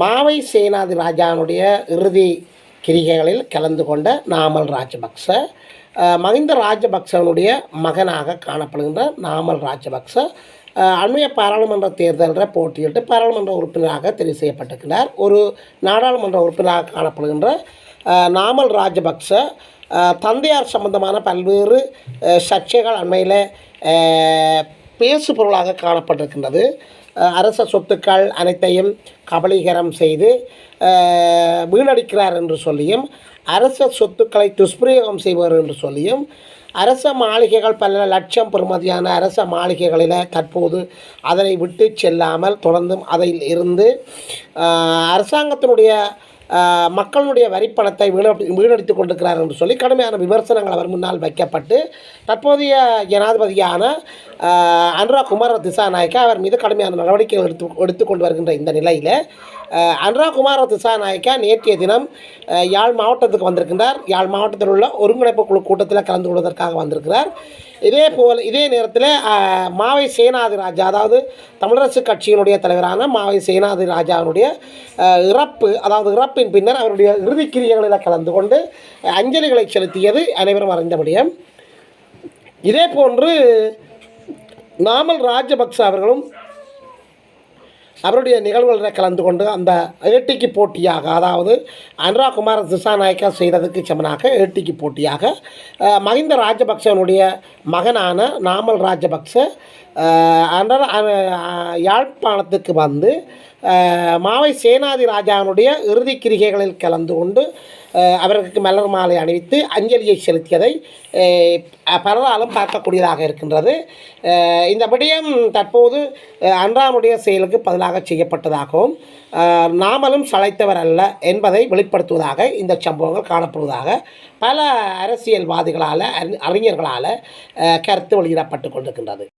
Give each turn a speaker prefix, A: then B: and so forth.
A: மாவை சேனாதி ராஜானுடைய இறுதி கிரிகைகளில் கலந்து கொண்ட நாமல் ராஜபக்ச மகிந்த ராஜபக்சவனுடைய மகனாக காணப்படுகின்ற நாமல் ராஜபக்ச அண்மைய பாராளுமன்ற தேர்தலில் போட்டியிட்டு பாராளுமன்ற உறுப்பினராக தெரிவு செய்யப்பட்டிருக்கிறார். ஒரு நாடாளுமன்ற உறுப்பினராக காணப்படுகின்ற நாமல் ராஜபக்ச தந்தையார் சம்பந்தமான பல்வேறு சர்ச்சைகள் அண்மையில் பேசு பொருளாக காணப்பட்டிருக்கின்றது. அரச சொத்துக்கள் அனைத்தையும் கபலீகரம் செய்து வீணடிக்கிறார் என்று சொல்லியும் அரச சொத்துக்களை துஷ்பிரயோகம் செய்வார் என்று சொல்லியும் அரச மாளிகைகள் பல லட்சம் பெறுமதியான அரச மாளிகைகளில் தற்போது அதனை விட்டு செல்லாமல் தொடர்ந்தும் அதில் இருந்து அரசாங்கத்தினுடைய மக்களுடைய வரிப்பணத்தை வீண வீணடித்து கொண்டிருக்கிறார் என்று சொல்லி கடுமையான விமர்சனங்கள் அவர் முன்னால் வைக்கப்பட்டு தற்போதைய ஜனாதிபதியான அனுரா அனுராக் குமார திசாநாயக்கா அவர் மீது கடுமையான நடவடிக்கை எடுத்து எடுத்துக்கொண்டு வருகின்ற இந்த நிலையில் அனுரா அனுராக் குமார திசாநாயக்கா நேற்றைய தினம் யாழ் மாவட்டத்துக்கு வந்திருக்கின்றார். யாழ் மாவட்டத்தில் உள்ள ஒருங்கிணைப்பு குழு கூட்டத்தில் கலந்து கொள்வதற்காக வந்திருக்கிறார். இதே போல் இதே நேரத்தில் மாவை சேனாதி ராஜா அதாவது தமிழரசு கட்சியினுடைய தலைவரான மாவை சேனாதி ராஜாவினுடைய இறப்பு அதாவது இறப்பின் பின்னர் அவருடைய இறுதிக்கிரியைகளில் கலந்து கொண்டு அஞ்சலிகளை செலுத்தியது அனைவரும் அறிந்தபடியும் இதே போன்று நாமல் ராஜபக்ச அவர்களும் அவருடைய நிகழ்வுகளில் கலந்து கொண்டு அந்த ஏட்டிக்கு போட்டியாக அதாவது அனுராக் குமார் திசாநாயக்கா செய்ததுக்கு சமனாக ஏட்டிக்கு போட்டியாக மஹிந்த ராஜபக்சவனுடைய மகனான நாமல் ராஜபக்ச அன்றா யாழ்ப்பாணத்துக்கு வந்து மாவை சேனாதி ராஜாவினுடைய இறுதி கிரிகைகளில் கலந்து கொண்டு அவர்களுக்கு அவருக்கு மலர் மாலை அணிவித்து அஞ்சலியை செலுத்தியதை பலராலும் பார்க்கக்கூடியதாக இருக்கின்றது. இந்த விடயம் தற்போது அன்றாமுடைய அன்றானுடைய செயலுக்கு பதிலாக செய்யப்பட்டதாகவும் நாமலும் சளைத்தவர் அல்ல என்பதை வெளிப்படுத்துவதாக இந்த சம்பவங்கள் காணப்படுவதாக பல அரசியல்வாதிகளால் அறிஞர்களால் கருத்து வெளியிடப்பட்டு கொண்டிருக்கின்றது.